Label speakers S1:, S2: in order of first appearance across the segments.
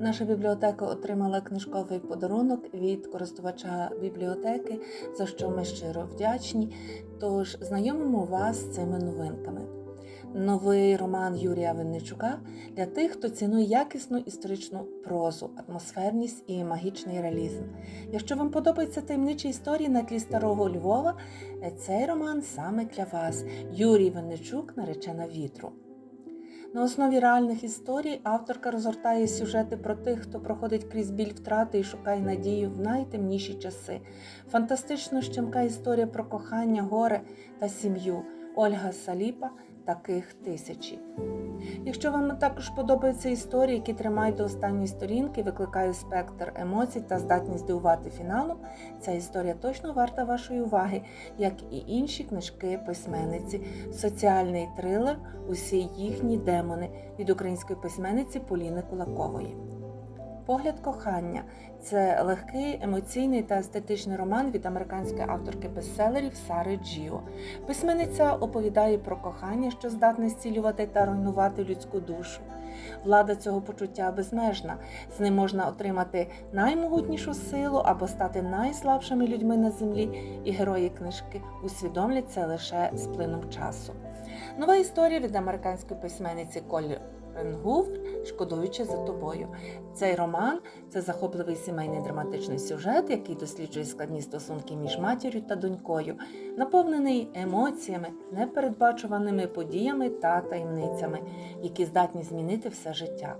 S1: Наша бібліотека отримала книжковий подарунок від користувача бібліотеки, за що ми щиро вдячні. Тож знайомимо вас з цими новинками. Новий роман Юрія Винничука для тих, хто цінує якісну історичну прозу, атмосферність і магічний реалізм. Якщо вам подобаються таємничі історії на тлі старого Львова, цей роман саме для вас. Юрій Винничук наречена вітру. На основі реальних історій авторка розгортає сюжети про тих, хто проходить крізь біль втрати і шукає надію в найтемніші часи. Фантастично щемка історія про кохання, горе та сім'ю. Ольга Саліпа таких тисячі. Якщо вам також подобаються історії, які тримають до останньої сторінки, викликають спектр емоцій та здатність дивувати фіналом, ця історія точно варта вашої уваги, як і інші книжки письменниці, соціальний трилер Усі їхні демони від української письменниці Поліни Кулакової. Погляд кохання це легкий, емоційний та естетичний роман від американської авторки бестселерів Сари Джіо. Письменниця оповідає про кохання, що здатне зцілювати та руйнувати людську душу. Влада цього почуття безмежна. З ним можна отримати наймогутнішу силу або стати найслабшими людьми на землі, і герої книжки усвідомлять це лише з плином часу. Нова історія від американської письменниці Колі Ренгуфр Шкодуючи за тобою. Цей роман це захопливий сімейний драматичний сюжет, який досліджує складні стосунки між матір'ю та донькою, наповнений емоціями, непередбачуваними подіями та таємницями, які здатні змінити все життя.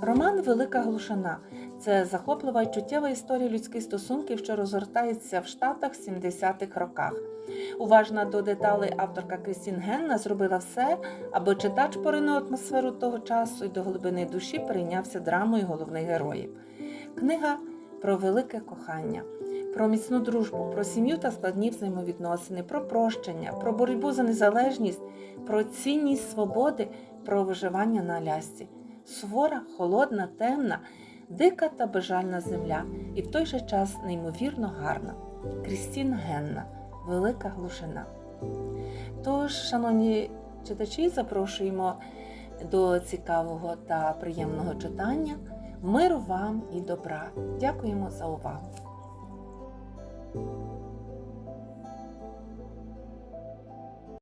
S1: Роман Велика Глушина це захоплива й чуттєва історія людських стосунків, що розгортається в Штатах в 70-х роках. Уважна до деталей авторка Крістін Генна зробила все, аби читач поринув атмосферу того часу і до глибини душі перейнявся драмою головних героїв. Книга про велике кохання, про міцну дружбу, про сім'ю та складні взаємовідносини, про прощення, про боротьбу за незалежність, про цінність свободи, про виживання на Алясці. Сувора, холодна, темна, дика та бажальна земля, і в той же час неймовірно гарна. Крістін Генна. Велика глушина. Тож, шановні читачі, запрошуємо до цікавого та приємного читання. Миру вам і добра. Дякуємо за увагу!